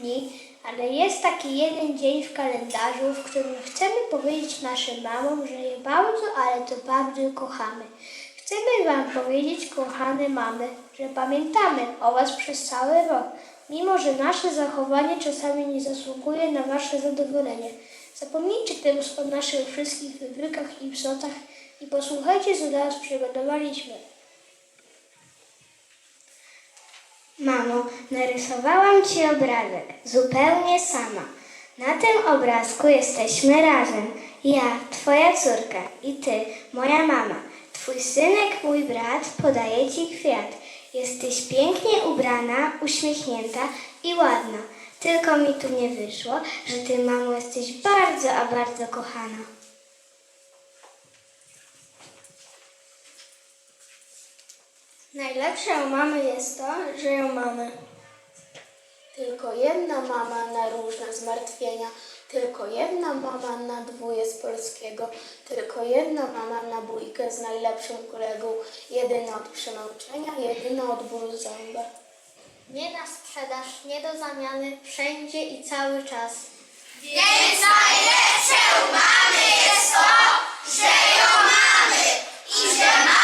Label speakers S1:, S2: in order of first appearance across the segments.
S1: dni, ale jest taki jeden dzień w kalendarzu, w którym chcemy powiedzieć naszym mamom, że je bardzo, ale to bardzo kochamy. Chcemy Wam powiedzieć, kochane mamy, że pamiętamy o Was przez cały rok, mimo że nasze zachowanie czasami nie zasługuje na Wasze zadowolenie. Zapomnijcie teraz o naszych wszystkich wywrykach i psotach i posłuchajcie, co teraz przygotowaliśmy. Mamo, narysowałam Ci obrazek, zupełnie sama. Na tym obrazku jesteśmy razem. Ja, Twoja córka i Ty, moja mama. Twój synek, mój brat podaje Ci kwiat. Jesteś pięknie ubrana, uśmiechnięta i ładna. Tylko mi tu nie wyszło, że Ty, mamo, jesteś bardzo, a bardzo kochana. Najlepsze u mamy jest to, że ją mamy.
S2: Tylko jedna mama na różne zmartwienia, tylko jedna mama na dwóje z polskiego, tylko jedna mama na bójkę z najlepszym kolegą, jedyna od przemęczenia, jedyna od bólu zęba.
S1: Nie na sprzedaż, nie do zamiany, wszędzie i cały czas.
S3: Więc najlepsze u mamy jest to, że ją mamy i że mama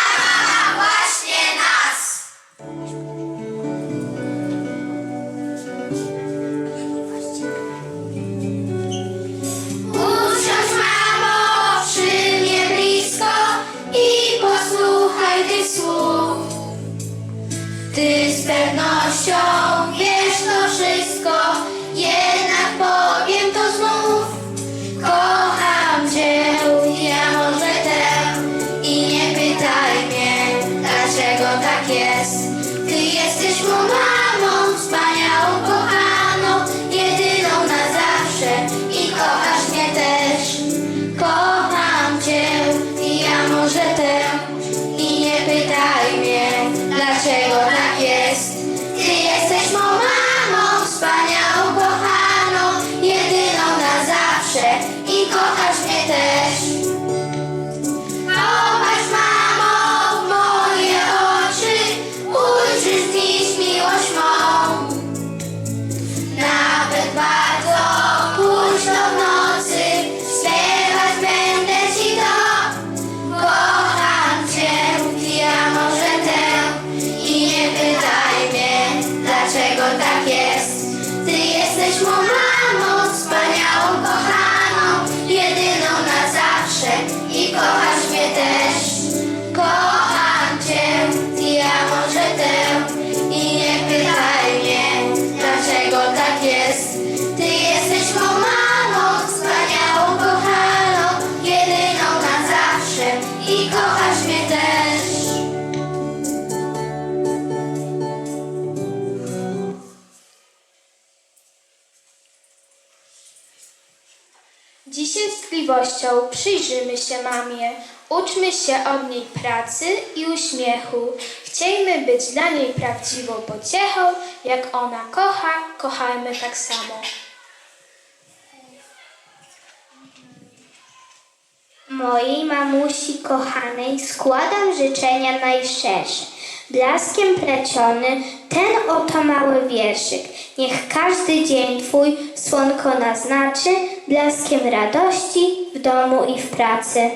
S3: z
S1: tkliwością przyjrzymy się mamie, uczmy się od niej pracy i uśmiechu. Chciejmy być dla niej prawdziwą pociechą, jak ona kocha, kochajmy tak samo. Mojej mamusi kochanej składam życzenia najszczersze. Blaskiem pleciony ten oto mały wierszyk. Niech każdy dzień Twój słonko naznaczy blaskiem radości w domu i w pracy.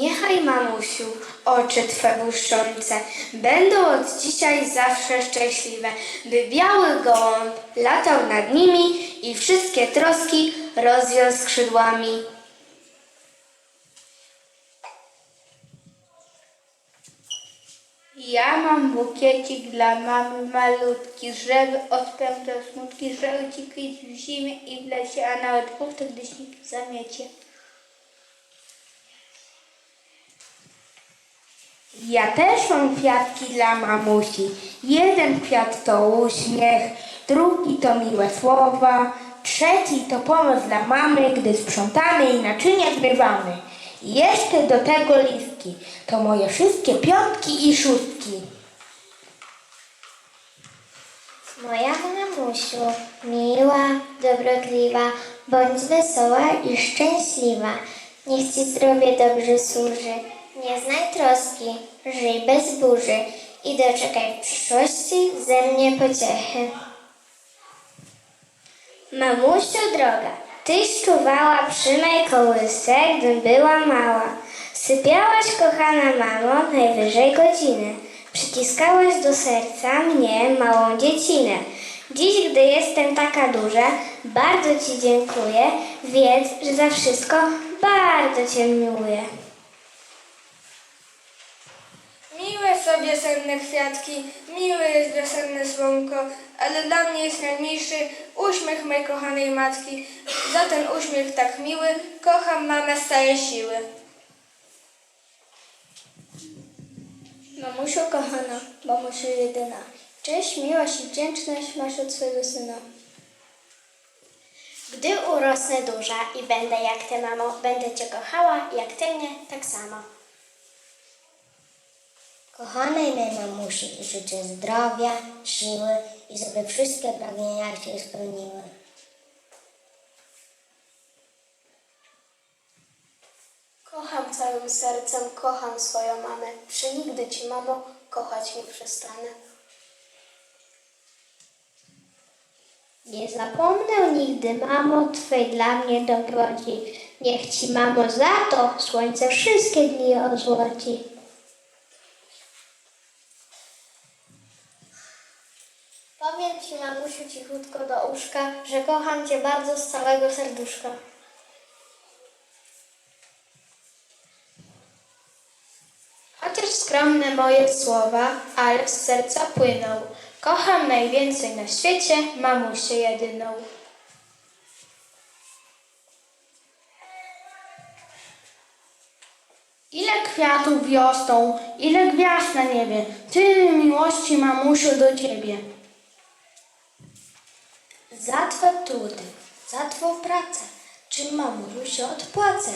S1: Niechaj, mamusiu, oczy Twe błyszczące będą od dzisiaj zawsze szczęśliwe, by biały gołąb latał nad nimi i wszystkie troski rozwiał skrzydłami.
S4: Ja mam bukiecik dla mamy malutki, żeby odpędzał smutki, żeby uciekać w zimie i w lesie, a nawet wówczas, gdy śnieg zamiecie. Ja też mam kwiatki dla mamusi. Jeden kwiat to uśmiech, drugi to miłe słowa, trzeci to pomoc dla mamy, gdy sprzątamy i naczynia zmywamy. Jeszcze do tego listki, to moje wszystkie piątki i szóstki.
S1: Moja mamusiu, miła, dobrotliwa, bądź wesoła i szczęśliwa. Niech Ci zdrowie dobrze służy. Nie znaj troski, żyj bez burzy i doczekaj w przyszłości ze mnie pociechy. Mamusiu droga, tyś czuwała przy mej kołysce, gdym była mała. Sypiałaś, kochana mamo, najwyżej godzinę. Przyciskałaś do serca mnie, małą dziecinę. Dziś, gdy jestem taka duża, bardzo Ci dziękuję. Wiedz, że za wszystko bardzo Cię miłuję.
S5: Miłe sobie senne kwiatki, miłe jest wiosenne słonko, ale dla mnie jest najmilszy uśmiech mej kochanej matki. Za ten uśmiech tak miły, kocham mamę z całej siły.
S6: Mamusiu kochana, mamusiu jedyna, cześć, miłość i wdzięczność masz od swojego syna.
S1: Gdy urosnę duża i będę jak Ty, mamo, będę Cię kochała, jak Ty mnie, tak samo.
S7: Kochanej mej mamusi życzę zdrowia, siły i żeby wszystkie pragnienia się spełniły.
S2: Kocham całym sercem, kocham swoją mamę. Przenigdy Ci, mamo, kochać nie przestanę.
S6: Nie zapomnę nigdy, mamo, Twej dla mnie dobroci. Niech Ci, mamo, za to słońce wszystkie dni ozłoci.
S1: Powiem Ci, mamusiu, cichutko do uszka, że kocham Cię bardzo z całego serduszka.
S5: Chociaż skromne moje słowa, ale z serca płyną. Kocham najwięcej na świecie mamusię jedyną.
S8: Ile kwiatów wiosną, ile gwiazd na niebie, tyle miłości mamusiu do ciebie.
S7: Za Twe trudy, za Twą pracę, czy mamusiu się odpłacę.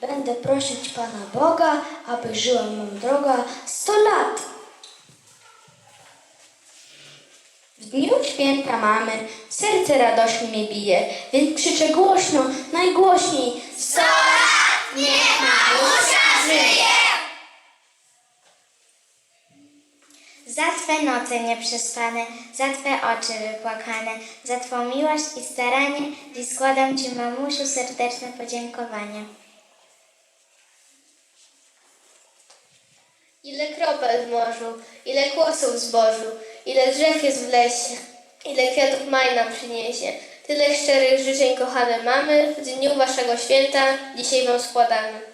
S7: Będę prosić Pana Boga, aby żyła mam droga sto lat.
S8: W dniu święta mamy, serce radośnie mnie bije, więc krzyczę głośno, najgłośniej. Sto
S1: Za Twe noce nieprzespane, za Twe oczy wypłakane, za Twą miłość i staranie, dziś składam Ci, mamusiu, serdeczne podziękowanie.
S5: Ile kropel w morzu, ile kłosów w zbożu, ile drzew jest w lesie, ile kwiatów maj nam przyniesie. Tyle szczerych życzeń, kochane mamy, w dniu Waszego święta dzisiaj Wam składamy.